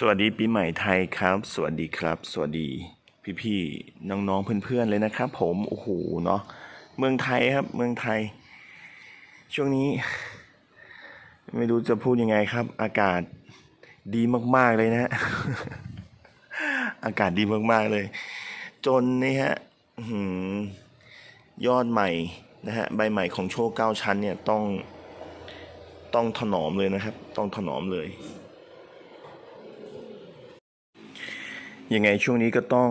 สวัสดีปีใหม่ไทยครับ สวัสดีครับ สวัสดีพี่ๆน้องๆเพื่อนๆเลยนะครับ ผมโอ้โหเนาะเมืองไทยครับ เมืองไทย ช่วงนี้ ไม่รู้จะพูดยังไงครับ อากาศดีมากๆเลยนะฮะอากาศดีมากๆเลย จนนี่ฮะยอดใหม่นะฮะใบใหม่ของโชคเก้าชั้นเนี่ยต้องต้องถนอมเลยนะครับ ต้องถนอมเลย ยังไงช่วงนี้ก็ต้อง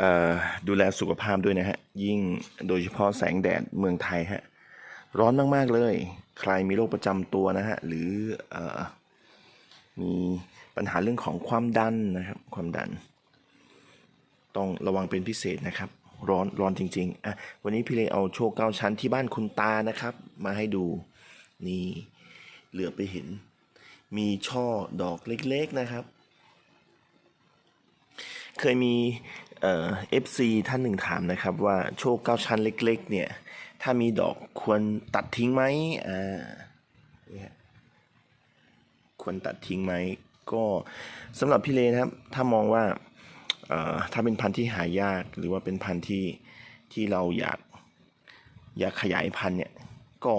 ออดูแลสุขภาพด้วยนะฮะ ยิ่งโดยเฉพาะแสงแดดเมืองไทยฮะ ร้อนมาก ๆ เลย ใครมีโรคประจำตัวนะฮะ หรือเออมีปัญหาเรื่องของความดันนะครับ ความดัน ต้องระวังเป็นพิเศษนะครับ ร้อนร้อนจริง ๆอะวันนี้พี่เลยเอาโชคเก้าชั้นที่บ้านคุณตานะครับ มาให้ดูนี่เหลือไปเห็น มีช่อดอกเล็ก ๆนะครับ เคยมีเอฟซีท่านหนึ่งถามนะครับว่าโชคเก้าชั้นเล็กๆ เนี่ย ถ้ามีดอกควรตัดทิ้งไหมอ่าควรตัดทิ้งไหม ก็สำหรับพี่เลนะครับ ถ้ามองว่าถ้าเป็นพันธุ์ที่หายากหรือว่าเป็นพันธุ์ที่ที่เราอยากอยากขยายพันธุ์เนี่ยก็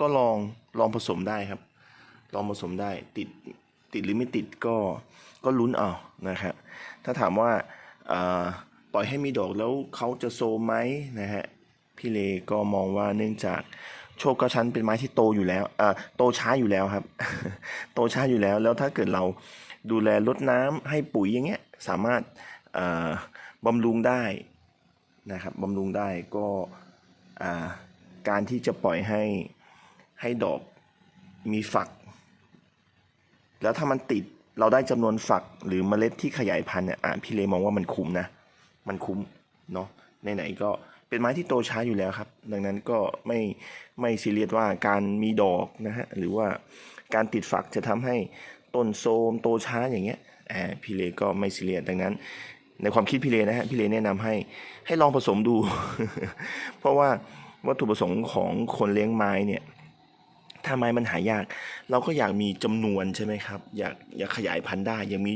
ก็ลองลองผสมได้ครับ ลองผสมได้ติด ติดหรือไม่ติดก็ก็ลุ้นเอานะครับถ้าถามว่าปล่อยให้มีดอกแล้วเขาจะโซมไหมนะฮะพี่เลก็มองว่าเนื่องจากโชคกระชั้นเป็นไม้ที่โตอยู่แล้วอ่อโตช้าอยู่แล้วครับ โตช้าอยู่แล้วแล้วถ้าเกิดเราดูแลลดน้ำให้ปุ๋ยอย่างเงี้ยสามารถอ่อบำรุงได้นะครับบำรุงได้ก็อ่าการที่จะปล่อยให้ให้ดอกมีฝัก แล้วถ้ามันติดเราได้จำนวนฝักหรือเมล็ดที่ขยายพันธุ์เนี่ยอะพี่เลมองว่ามันคุ้มนะ มันคุ้มเนาะไหนๆก็เป็นไม้ที่โตช้าอยู่แล้วครับ ดังนั้นก็ไม่ไม่ซีเรียสว่าการมีดอกนะฮะหรือว่าการติดฝักจะทำให้ต้นโทมโตช้าอย่างเงี้ยอ่าพี่เลก็ไม่ซีเรียสดังนั้น ในความคิดพี่เลนะฮะพี่เลแนะนำให้ให้ลองผสมดู เพราะว่าวัตถุประสงค์ของคนเลี้ยงไม้เนี่ย ถ้าไมมันหายาก เราก็อยากมีจำนวนใช่ไหมครับ อยากอยากขยายพันธุ์ได้อยากมี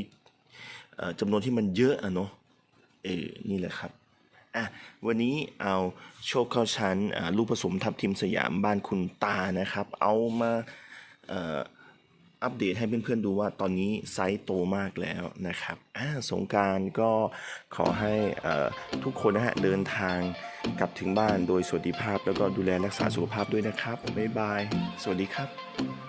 เอ่อจำนวนที่มันเยอะอะเนาะเออนี่แหละครับอะวันนี้เอาโชคเข้าชั้นลูกผสมทับทิมสยามบ้านคุณตานะครับ เอามาเอัปเดตให้เพื่อนๆดูว่าตอนนี้ไซส์โตมากแล้วนะครับอ่าสงการก็ขอให้ทุกคนนะฮะเดินทางกลับถึงบ้านโดยสวัสดิภาพ แล้วก็ดูแลรักษาสุขภาพด้วยนะครับ บ๊ายบาย สวัสดีครับ